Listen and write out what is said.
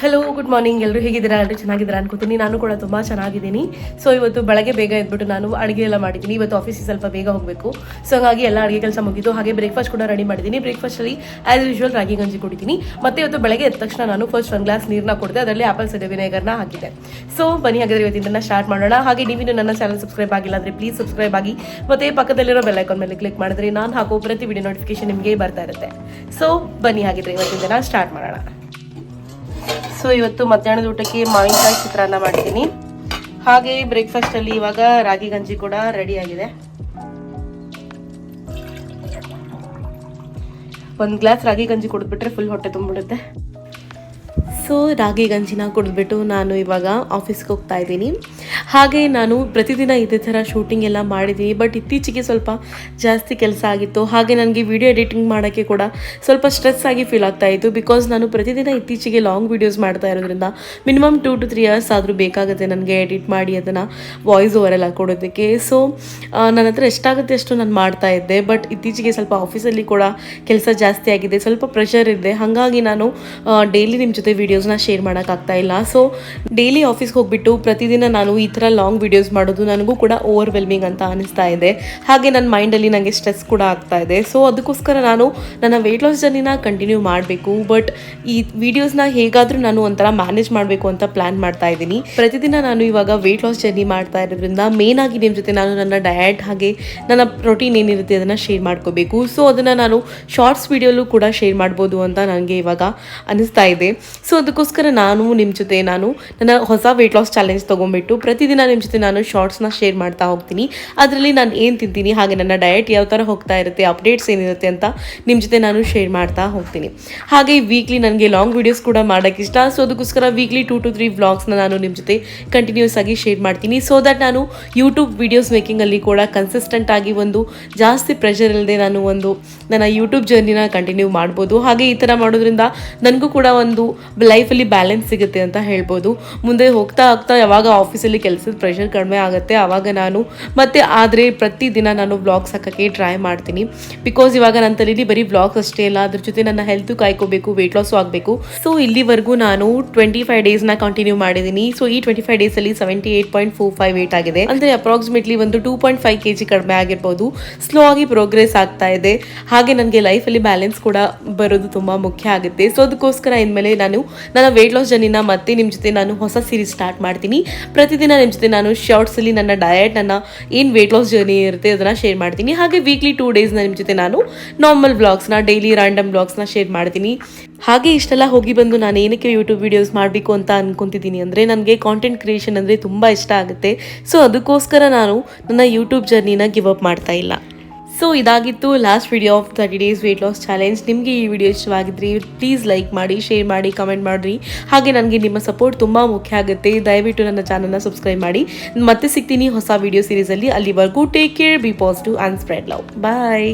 Hello good morning ಎಲ್ಲರೂ ಹೇಗಿದ್ದೀರಾ? ಎಲ್ಲರೂ ಚೆನ್ನಾಗಿದ್ದೀರಾ ಅನ್ಕೋತೀನಿ. ನಾನು ಕೂಡ ತುಂಬ ಚೆನ್ನಾಗಿದ್ದೀನಿ. ಸೊ ಇವತ್ತು ಬೆಳಗ್ಗೆ ಬೇಗ ಎದ್ಬಿಟ್ಟು ನಾನು ಅಡುಗೆ ಎಲ್ಲ ಮಾಡಿದ್ದೀನಿ. ಇವತ್ತು ಆಫೀಸಿಗೆ ಸ್ವಲ್ಪ ಬೇಗ ಹೋಗಬೇಕು. ಸೊ ಹಾಗಾಗಿ ಎಲ್ಲ ಅಡುಗೆ ಕೆಲಸ ಮುಗಿದು ಹಾಗೆ ಬ್ರೇಕ್ಫಾಸ್ಟ್ ಕೂಡ ರೆಡಿ ಮಾಡಿದ್ದೀನಿ. ಬ್ರೇಕ್ಫಾಸ್ಟಲ್ಲಿ ಆ್ಯಸ್ ಯೂಶುವಲ್ ರಾಗಿ ಗಂಜಿ ಕುಡಿತೀನಿ. ಮತ್ತೆ ಇವತ್ತು ಬೆಳಗ್ಗೆ ಎದ್ದ ತಕ್ಷಣ ನಾನು ಫಸ್ಟ್ ಒಂದು ಗ್ಲಾಸ್ ನೀರನ್ನ ಕೊಡಿದೆ ಅದರಲ್ಲಿ ಆಪಲ್ ಸೈಡರ್ ವಿನೇಗರ್ನ ಹಾಕಿದೆ ಸೊ ಬನ್ನಿ, ಹಾಗಾದ್ರೆ ಇವತ್ತಿನ ಸ್ಟಾರ್ಟ್ ಮಾಡೋಣ. ಹಾಗೆ ನೀವಿನ್ನು ನನ್ನ ಚಾನಲ್ ಸಬ್ಸ್ಕ್ರೈಬ್ ಆಗಿಲ್ಲ ಅಂದರೆ ಪ್ಲೀಸ್ ಸಬ್ಸ್ಕ್ರೈಬ್ ಆಗಿ. ಮತ್ತೆ ಪಕ್ಕದಲ್ಲಿರೋ ಬೆಲ್ ಐಕಾನ್ ಮೇಲೆ ಕ್ಲಿಕ್ ಮಾಡಿದ್ರೆ ನಾನು ಹಾಕೋ ಪ್ರತಿ ವಿಡಿಯೋ ನೋಟಿಫಿಕೇಶನ್ ನಿಮಗೆ ಬರ್ತಾ ಇರುತ್ತೆ. ಸೊ ಬನ್ನಿ, ಹಾಗಿದ್ರೆ ಇವತ್ತಿನ ಸ್ಟಾರ್ಟ್ ಮಾಡೋಣ. ಸೊ, ಇವತ್ತು ಮಧ್ಯಾಹ್ನದ ಊಟಕ್ಕೆ ಮಾವಿನಕಾಯಿ ಚಿತ್ರಾನ್ನ ಮಾಡ್ತೀನಿ. ಹಾಗೆ ಬ್ರೇಕ್ಫಾಸ್ಟ್ ಅಲ್ಲಿ ಇವಾಗ ರಾಗಿ ಗಂಜಿ ಕೂಡ ರೆಡಿ ಆಗಿದೆ. ಒಂದು ಗ್ಲಾಸ್ ರಾಗಿ ಗಂಜಿ ಕುಡಿದ್ಬಿಟ್ರೆ ಫುಲ್ ಹೊಟ್ಟೆ ತುಂಬಿಡುತ್ತೆ. ಸೊ ರಾಗಿ ಗಂಜಿನ ಕುಡಿದ್ಬಿಟ್ಟು ನಾನು ಇವಾಗ ಆಫೀಸ್ಗೆ ಹೋಗ್ತಾ ಇದ್ದೀನಿ. ಹಾಗೆ ನಾನು ಪ್ರತಿದಿನ ಇದೇ ಥರ ಶೂಟಿಂಗ್ ಎಲ್ಲ ಮಾಡಿದ್ದೀನಿ. ಬಟ್ ಇತ್ತೀಚೆಗೆ ಸ್ವಲ್ಪ ಜಾಸ್ತಿ ಕೆಲಸ ಆಗಿತ್ತು. ಹಾಗೆ ನನಗೆ ವಿಡಿಯೋ ಎಡಿಟಿಂಗ್ ಮಾಡೋಕ್ಕೆ ಕೂಡ ಸ್ವಲ್ಪ ಸ್ಟ್ರೆಸ್ ಆಗಿ ಫೀಲ್ ಆಗ್ತಾ ಇತ್ತು. ಬಿಕಾಸ್ ನಾನು ಪ್ರತಿದಿನ ಇತ್ತೀಚೆಗೆ ಲಾಂಗ್ ವೀಡಿಯೋಸ್ ಮಾಡ್ತಾ ಇರೋದ್ರಿಂದ minimum two to three hours ಆದರೂ ಬೇಕಾಗುತ್ತೆ ನನಗೆ ಎಡಿಟ್ ಮಾಡಿ ಅದನ್ನು ವಾಯ್ಸ್ ಓವರ್ ಎಲ್ಲ ಕೊಡೋದಕ್ಕೆ. ಸೊ ನನ್ನ ಹತ್ರ ಎಷ್ಟಾಗುತ್ತೆ ಅಷ್ಟು ನಾನು ಮಾಡ್ತಾ ಇದ್ದೆ. ಬಟ್ ಇತ್ತೀಚೆಗೆ ಸ್ವಲ್ಪ ಆಫೀಸಲ್ಲಿ ಕೂಡ ಕೆಲಸ ಜಾಸ್ತಿ ಆಗಿದೆ. ಸ್ವಲ್ಪ ಪ್ರೆಷರ್ ಇದೆ. ಹಾಗಾಗಿ ನಾನು ಡೈಲಿ ನಿಮ್ಮ ಜೊತೆ ವೀಡಿಯೋಸ್ನ ಶೇರ್ ಮಾಡೋಕ್ಕಾಗ್ತಾ ಇಲ್ಲ. ಸೊ ಡೈಲಿ ಆಫೀಸ್ಗೆ ಹೋಗ್ಬಿಟ್ಟು ಪ್ರತಿದಿನ ನಾನು ಈ ಥರ ಲಾಂಗ್ ವೀಡಿಯೋಸ್ ಮಾಡೋದು ನನಗೂ ಕೂಡ ಓವರ್ವೆಲ್ಮಿಂಗ್ ಅಂತ ಅನಿಸ್ತಾ ಇದೆ. ಹಾಗೆ ನನ್ನ ಮೈಂಡಲ್ಲಿ ನನಗೆ ಸ್ಟ್ರೆಸ್ ಕೂಡ ಆಗ್ತಾ ಇದೆ. ಸೊ ಅದಕ್ಕೋಸ್ಕರ ನಾನು ನನ್ನ ವೆಯ್ಟ್ ಲಾಸ್ ಜರ್ನಿನ ಕಂಟಿನ್ಯೂ ಮಾಡಬೇಕು. ಬಟ್ ಈ ವಿಡಿಯೋಸ್ನ ಹೇಗಾದರೂ ನಾನು ಒಂಥರ ಮ್ಯಾನೇಜ್ ಮಾಡಬೇಕು ಅಂತ ಪ್ಲ್ಯಾನ್ ಮಾಡ್ತಾ ಇದ್ದೀನಿ. ಪ್ರತಿದಿನ ನಾನು ಇವಾಗ ವೆಯ್ಟ್ ಲಾಸ್ ಜರ್ನಿ ಮಾಡ್ತಾ ಇರೋದ್ರಿಂದ ಮೇನ್ ಆಗಿ ನಿಮ್ಮ ಜೊತೆ ನಾನು ನನ್ನ ಡಯಟ್ ಹಾಗೆ ನನ್ನ ಪ್ರೋಟೀನ್ ಏನಿರುತ್ತೆ ಅದನ್ನು ಶೇರ್ ಮಾಡ್ಕೋಬೇಕು. ಸೊ ಅದನ್ನು ನಾನು ಶಾರ್ಟ್ಸ್ ವಿಡಿಯೋಲ್ಲೂ ಕೂಡ ಶೇರ್ ಮಾಡ್ಬೋದು ಅಂತ ನನಗೆ ಇವಾಗ ಅನಿಸ್ತಾ ಇದೆ. ಸೊ ಅದಕ್ಕೋಸ್ಕರ ನಾನು ನಿಮ್ಮ ಜೊತೆ ನಾನು ನನ್ನ ಹೊಸ ವೆಯ್ಟ್ ಲಾಸ್ ಚಾಲೆಂಜ್ ತೊಗೊಂಡ್ಬಿಟ್ಟು ಪ್ರತಿದಿನ ನಿಮ್ಮ ಜೊತೆ ನಾನು ಶಾರ್ಟ್ಸ್ನ ಶೇರ್ ಮಾಡ್ತಾ ಹೋಗ್ತೀನಿ. ಅದರಲ್ಲಿ ನಾನು ಏನು ತಿಂತೀನಿ, ಹಾಗೆ ನನ್ನ ಡಯಟ್ ಯಾವ ಥರ ಹೋಗ್ತಾ ಇರುತ್ತೆ ಅಪ್ಡೇಟ್ಸ್ ಏನಿರುತ್ತೆ ಅಂತ ನಿಮ್ಮ ಜೊತೆ ನಾನು ಶೇರ್ ಮಾಡ್ತಾ ಹೋಗ್ತೀನಿ. ಹಾಗೆ ವೀಕ್ಲಿ ನನಗೆ ಲಾಂಗ್ ವೀಡಿಯೋಸ್ ಕೂಡ ಮಾಡೋಕ್ಕೆ ಇಷ್ಟ. ಸೊ ಅದಕ್ಕೋಸ್ಕರ ವೀಕ್ಲಿ ಟೂ ಟು ತ್ರೀ ವ್ಲಾಗ್ಸ್ನ ನಾನು ನಿಮ್ಮ ಜೊತೆ ಕಂಟಿನ್ಯೂಸ್ ಆಗಿ ಶೇರ್ ಮಾಡ್ತೀನಿ. ಸೊ ದಟ್ ನಾನು ಯೂಟ್ಯೂಬ್ ವೀಡಿಯೋಸ್ ಮೇಕಿಂಗಲ್ಲಿ ಕೂಡ ಕನ್ಸಿಸ್ಟೆಂಟ್ ಆಗಿ ಒಂದು ಜಾಸ್ತಿ ಪ್ರೆಷರ್ ಇಲ್ಲದೆ ನಾನು ಒಂದು ನನ್ನ ಯೂಟ್ಯೂಬ್ ಜರ್ನಿನ ಕಂಟಿನ್ಯೂ ಮಾಡ್ಬೋದು. ಹಾಗೆ ಈ ಥರ ಮಾಡೋದ್ರಿಂದ ನನಗೂ ಕೂಡ ಒಂದು ಲೈಫಲ್ಲಿ ಬ್ಯಾಲೆನ್ಸ್ ಸಿಗುತ್ತೆ ಅಂತ ಹೇಳ್ಬೋದು. ಮುಂದೆ ಹೋಗ್ತಾ ಹೋಗ್ತಾ ಯಾವಾಗ ಆಫೀಸಲ್ಲಿ ಕೆಲಸದ ಪ್ರೆಷರ್ ಕಡಿಮೆ ಆಗುತ್ತೆ. ಆವಾಗ ನಾನು ಮತ್ತೆ ಆದರೆ ಪ್ರತಿದಿನ ನಾನು ಬ್ಲಾಗ್ಸ್ ಹಾಕೋಕ್ಕೆ ಟ್ರೈ ಮಾಡ್ತೀನಿ. ಬಿಕಾಸ್ ಇವಾಗ ನನ್ನ ತಲೆಯಲ್ಲಿ ಬರೀ ಬ್ಲಾಗ್ಸ್ ಅಷ್ಟೇ ಇಲ್ಲ ಅದ್ರ ಜೊತೆ ನನ್ನ ಹೆಲ್ತ್ ಕಾಯ್ಕೋಬೇಕು ವೆಯ್ಟ್ ಲಾಸು ಆಗಬೇಕು. ಸೊ ಇಲ್ಲಿವರೆಗೂ ನಾನು ಟ್ವೆಂಟಿ ಫೈವ್ ಡೇಸ್ನ ಕಂಟಿನ್ಯೂ ಮಾಡಿದ್ದೀನಿ ಸೊ ಈ ಟ್ವೆಂಟಿ ಫೈವ್ ಡೇಸಲ್ಲಿ seventy eight point four five eight ಆಗಿದೆ. ಅಂದರೆ ಅಪ್ರಾಕ್ಸಿಮೇಟ್ಲಿ ಒಂದು two point five K G ಕಡಿಮೆ ಆಗಿರ್ಬೋದು. ಸ್ಲೋ ಆಗಿ ಪ್ರೋಗ್ರೆಸ್ ಆಗ್ತಾ ಇದೆ. ಹಾಗೆ ನನಗೆ ಲೈಫಲ್ಲಿ ಬ್ಯಾಲೆನ್ಸ್ ಕೂಡ ಬರೋದು ತುಂಬ ಮುಖ್ಯ ಆಗುತ್ತೆ. ಸೊ ಅದಕ್ಕೋಸ್ಕರ ಇನ್ಮೇಲೆ ನಾನು ನನ್ನ ವೆಯ್ಟ್ ಲಾಸ್ ಜರ್ನಿನ ಮತ್ತೆ ನಿಮ್ಮ ಜೊತೆ ನಾನು ಹೊಸ ಸೀರೀಸ್ ಸ್ಟಾರ್ಟ್ ಮಾಡ್ತೀನಿ. ಪ್ರತಿದಿನ ಜೊತೆ ನಾನು ಶಾರ್ಟ್ಸಲ್ಲಿ ನನ್ನ ಡಯಟ್ ನನ್ನ ಏನು ವೆಯ್ಟ್ ಲಾಸ್ ಜರ್ನಿ ಇರುತ್ತೆ, ಅದನ್ನು ಶೇರ್ ಮಾಡ್ತೀನಿ. ಹಾಗೆ ವೀಕ್ಲಿ ಟೂ ಡೇಸ್ನ ನಿಮ್ಮ ಜೊತೆ ನಾನು ನಾರ್ಮಲ್ ಬ್ಲಾಗ್ಸ್ನ ಡೈಲಿ ರ್ಯಾಂಡಮ್ ಬ್ಲಾಗ್ಸ್ನ ಶೇರ್ ಮಾಡ್ತೀನಿ. ಹಾಗೆ ಇಷ್ಟೆಲ್ಲ ಹೋಗಿ ಬಂದು ನಾನು ಏನಕ್ಕೆ ಯೂಟ್ಯೂಬ್ ವೀಡಿಯೋಸ್ ಮಾಡಬೇಕು ಅಂತ ಅಂದ್ಕೊತಿದ್ದೀನಿ ಅಂದರೆ ನನಗೆ ಕಾಂಟೆಂಟ್ ಕ್ರಿಯೇಷನ್ ಅಂದರೆ ತುಂಬ ಇಷ್ಟ ಆಗುತ್ತೆ. ಸೊ ಅದಕ್ಕೋಸ್ಕರ ನಾನು ನನ್ನ ಯೂಟ್ಯೂಬ್ ಜರ್ನಿನ ಗಿವ್ ಅಪ್ ಮಾಡ್ತಾ ಇಲ್ಲ. ಸೊ ಇದಾಗಿತ್ತು last video of thirty days weight loss challenge ನಿಮಗೆ ಈ ವಿಡಿಯೋ ಇಷ್ಟವಾಗಿದ್ರಿ ಪ್ಲೀಸ್ ಲೈಕ್ ಮಾಡಿ ಶೇರ್ ಮಾಡಿ ಕಮೆಂಟ್ ಮಾಡಿರಿ. ಹಾಗೆ ನನಗೆ ನಿಮ್ಮ ಸಪೋರ್ಟ್ ತುಂಬ ಮುಖ್ಯ ಆಗುತ್ತೆ. ದಯವಿಟ್ಟು ನನ್ನ ಚಾನಲ್ನ ಸಬ್ಸ್ಕ್ರೈಬ್ ಮಾಡಿ. ಮತ್ತೆ ಸಿಗ್ತೀನಿ ಹೊಸ ವಿಡಿಯೋ ಸೀರೀಸಲ್ಲಿ ಅಲ್ಲಿವರೆಗೂ take care be positive and spread love bye